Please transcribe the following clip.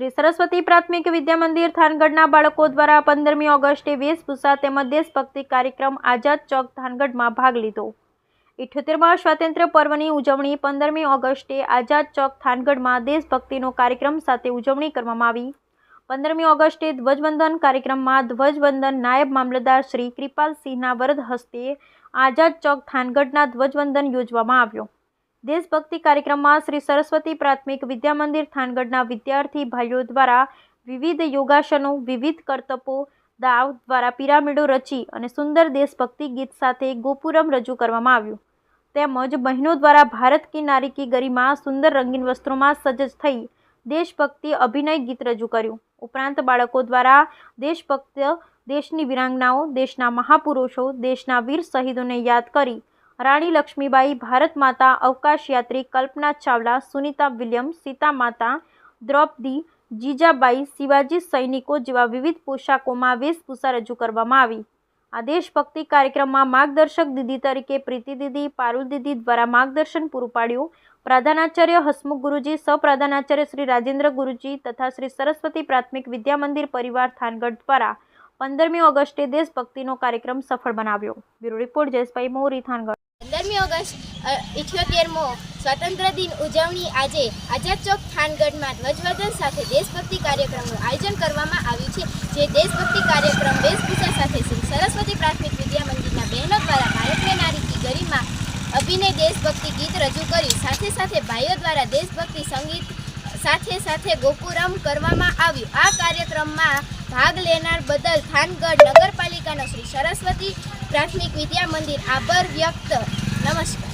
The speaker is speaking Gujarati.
શ્રી સરસ્વતી પ્રાથમિક વિદ્યા મંદિર થાનગઢના બાળકો દ્વારા પંદરમી ઓગસ્ટે વેશભૂષા તેમજ દેશભક્તિ કાર્યક્રમ આઝાદ ચોક થાનગઢમાં ભાગ લીધો. ઇઠ્યોતેરમાં સ્વાતંત્ર્ય પર્વની ઉજવણી પંદરમી ઓગસ્ટે આઝાદ ચોક થાનગઢમાં દેશભક્તિનો કાર્યક્રમ સાથે ઉજવણી કરવામાં આવી. પંદરમી ઓગસ્ટે ધ્વજવંદન કાર્યક્રમમાં ધ્વજવંદન નાયબ મામલતદાર શ્રી કૃપાલસિંહના વરદ હસ્તે આઝાદ ચોક થાનગઢના ધ્વજવંદન યોજવામાં આવ્યો. દેશભક્તિ કાર્યક્રમમાં શ્રી સરસ્વતી પ્રાથમિક વિદ્યા મંદિર થાનગઢના વિદ્યાર્થી ભાઈઓ દ્વારા વિવિધ યોગાસનો, વિવિધ કરતબો, દાવ દ્વારા પિરામિડો રચી અને સુંદર દેશભક્તિ ગીત સાથે ગોપુરમ રજૂ કરવામાં આવ્યું. તેમજ બહેનો દ્વારા ભારત કી નારી કી ગરીમાં સુંદર રંગીન વસ્ત્રોમાં સજ્જ થઈ દેશભક્તિ અભિનય ગીત રજૂ કર્યું. ઉપરાંત બાળકો દ્વારા દેશભક્ત દેશની વિરાંગનાઓ, દેશના મહાપુરુષો, દેશના વીર શહીદોને યાદ કરી રાણી લક્ષ્મીબાઈ ભારત માતા અવકાશ યાત્રી કલ્પના ચાવલા સુનીતા વિલિયમ, સીતા માતા, દ્રૌપદી, જીજાબાઈ, શિવાજી સૈનિકો જેવા વિવિધ પોશાકોમાં વેશભૂષા રજૂ કરવામાં આવી. આ દેશભક્તિ કાર્યક્રમમાં માર્ગદર્શક દીદી તરીકે પ્રીતિ દીદી, પારુલ દીદી દ્વારા માર્ગદર્શન પૂરું પાડ્યું. પ્રધાનાચાર્ય હસમુખ ગુરુજી, સપ્રધાનાચાર્ય શ્રી રાજેન્દ્ર ગુરુજી તથા શ્રી સરસ્વતી પ્રાથમિક વિદ્યા મંદિર પરિવાર થાનગઢ દ્વારા પંદરમી ઓગસ્ટે દેશભક્તિનો કાર્યક્રમ સફળ બનાવ્યો. Bureau report Jayeshbhai Mori Thangadh. પંદરમી ઓગસ્ટ ઇઠ્યોતેરમો સ્વાતંત્ર્ય દિન ઉજવણી આજે આઝાદ ચોક થાનગઢમાં ધ્વજવર્ધન સાથે દેશભક્તિ કાર્યક્રમનું આયોજન કરવામાં આવ્યું છે. જે દેશભક્તિ કાર્યક્રમ વેશભૂષા સાથે શ્રી સરસ્વતી પ્રાથમિક વિદ્યા મંદિરના બહેનો દ્વારા ભારતને નારી કી ગરિમા અભિનય દેશભક્તિ ગીત રજૂ કર્યું. સાથે સાથે ભાઈઓ દ્વારા દેશભક્તિ સંગીત સાથે સાથે ગોકુરમ કરવામાં આવ્યું. આ કાર્યક્રમમાં ભાગ લેનાર બદલ થાનગઢ નગરપાલિકાનો શ્રી સરસ્વતી પ્રાથમિક વિદ્યા મંદિર આભાર વ્યક્ત. નમસ્કાર.